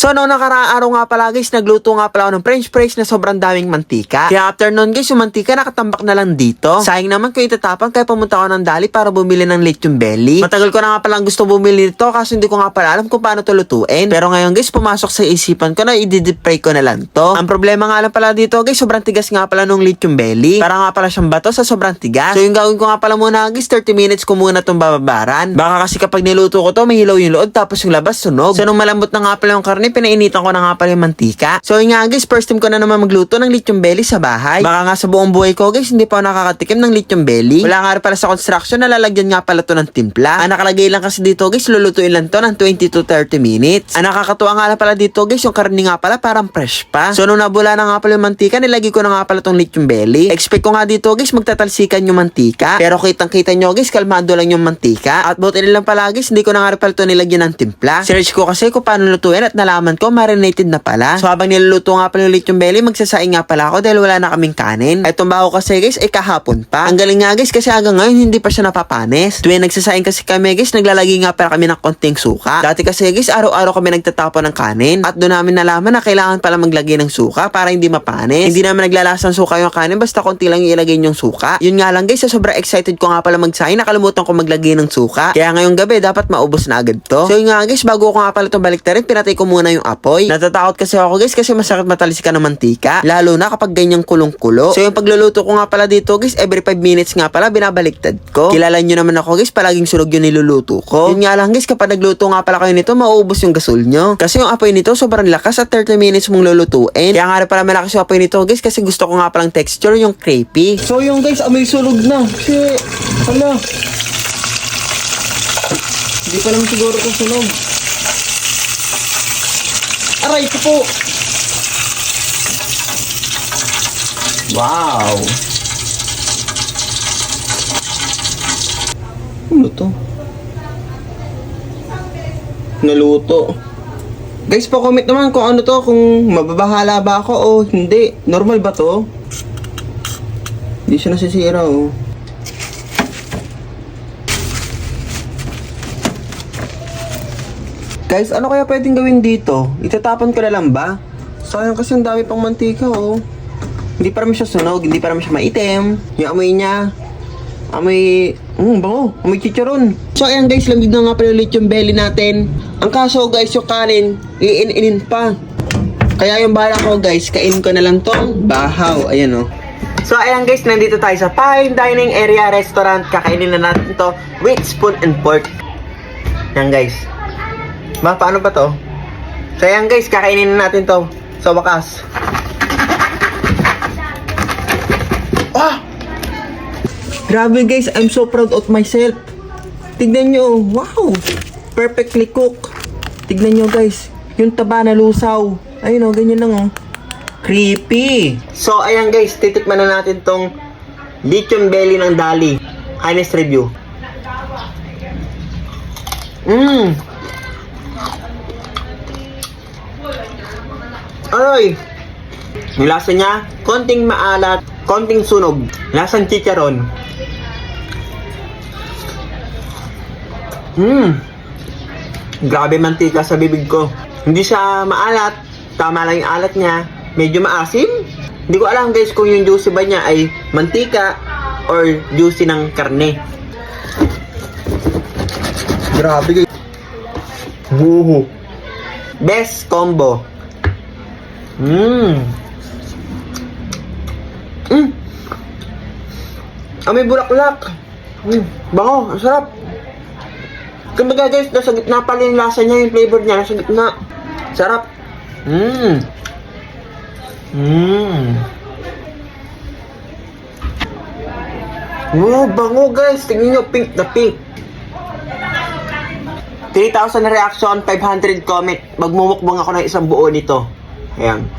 So, noong nakaraang nga pala guys, nagluto nga pala ako ng french fries na sobrang daming mantika. Kaya after nun guys, yung mantika nakatambak na lang dito. Sayang naman kung itatapon kaya pumunta ako ng dali para bumili ng lechon belly. Matagal ko na nga palang gusto bumili nito kasi hindi ko nga pala alam kung paano to lutuin. Pero ngayon guys, pumasok sa isipan ko na i-deep fry ko na lang to. Ang problema nga lang pala dito guys, sobrang tigas nga pala nung lechon belly. Para nga pala siyang bato sa sobrang tigas. So yung gagawin ko nga pala muna guys, 30 minutes ko muna tong bababaran. Baka kasi kapag niluto ko to, may hilaw yung loob tapos yung labas sunog. So nung malambot na nga pala yung karne, pinainitan ko na nga pala yung mantika. So yun nga guys, first time ko na naman magluto ng lechon belly sa bahay. Baka nga sa buong buhay ko guys, hindi pa ako nakakatikim ng lechon belly. Wala nga rin pala sa construction, nalalagyan nga pala to ng timpla. Ang nakalagay lang kasi dito guys, lulutuin lang to ng 20 to 30 minutes. Ang nakakatuwa nga pala dito guys, yung karne nga pala parang fresh pa. So nung nabula na nga pala yung mantika, nilagay ko na nga pala tong lechon belly. Expect ko nga dito guys, magtatalsikan yung mantika. Pero kitang kita nyo guys, kalmado lang yung mantika. At buti nilang pala guys, hindi ko na nga pala to nilagyan ng timpla. Search ko kasi kung paano lutuin at nalaman ko marinated na pala. So habang niluluto nga pala yung lechon belly, magsasaing nga pala ako dahil wala na kaming kanin. At tumbaho kasi guys, ay kahapon pa. Ang galing nga guys kasi hanggang ngayon hindi pa siya napapanis. Tuwing nagsasaing kasi kami guys, naglalagay nga pala kami ng konting suka. Dati kasi guys, araw-araw kami nagtatapon ng kanin. At doon namin nalaman na kailangan pala maglagay ng suka para hindi mapanis. Hindi naman naglalasang suka yung kanin, basta konti lang yung ilagay yung suka. Yun nga lang guys, sa sobrang excited ko nga pala magsaing, nakalimutan ko maglagay ng suka. Kaya ngayong gabi, dapat maubos na agad to. So yun nga guys, bago ko nga pala itong baliktarin, pinatay ko muna yung apoy. Natatakot kasi ako guys, kasi masakit matalisikan ng mantika. Lalo na kapag ganyang kulong-kulo. So yung pagluluto ko nga pala dito guys, every 5 minutes nga pala, binabaliktad ko. Kilala nyo naman ako guys, palaging sunog yung niluluto ko. Yun nga lang guys, kapag nagluto nga pala kayo nito, mauubos yung gasol nyo. Kasi yung apoy nito, sobrang lakas at 30 minutes mong lulutuin. Kaya nga pala malakas yung apoy nito guys, kasi gusto ko nga palang texture, yung crepey. So yung guys, amoy sunog na. Kasi, hala. Hindi pa lang siguro ito sunog. Ko po. Wow. Ano to? Naluto. Guys, pa-comment naman kung ano to, kung mababahala ba ako o hindi. Normal ba to? Hindi siya nasisira oh. Guys, ano kaya pwedeng gawin dito? Itatapon ko na lang ba? Sayang kasi ang dami pang mantika oh. Hindi pa naman siya sunog, hindi pa naman siya maitim. Yung amoy niya, amoy, mm, bango, amoy chicharon. So ayan guys, lamig na nga pala ulit yung belly natin. Ang kaso guys, yung kanin, iin-inin pa. Kaya yung bala ko guys, kain ko na lang tong bahaw. Ayan oh. So ayan guys, nandito tayo sa fine dining area restaurant. Kakainin na natin to with spoon and fork. Yan guys. Ma, paano ba to? So guys, kakainin na natin to. Sa wakas. Ah! Grabe guys, I'm so proud of myself. Tignan nyo, wow! Perfectly cooked. Tignan nyo guys, yung taba na lusaw. Ayun oh, ganyan lang oh. Creepy! So ayan guys, titikman na natin tong lechon belly ng Dali. Honest review. Mmm! Aroy! Yung lasa niya, konting maalat, konting sunog. Lasang chicharon. Mmm! Grabe mantika sa bibig ko. Hindi siya maalat. Tama lang yung alat niya. Medyo maasim. Hindi ko alam guys kung yung juicy ba niya ay mantika or juicy ng karne. Grabe guys. Wuhu. Best combo. Mmm. Mmm. May bulaklak. Mm, bango, ang sarap. Kumbaga guys, nasa gitna pala yung lasa niya, yung flavor niya, nasa gitna. Sarap. Mmm. Mmm. Wow, bango guys. Tingnan nyo, pink na pink. 3,000 reaction, 500 comment. Magmumukbang ako ng isang buo nito. And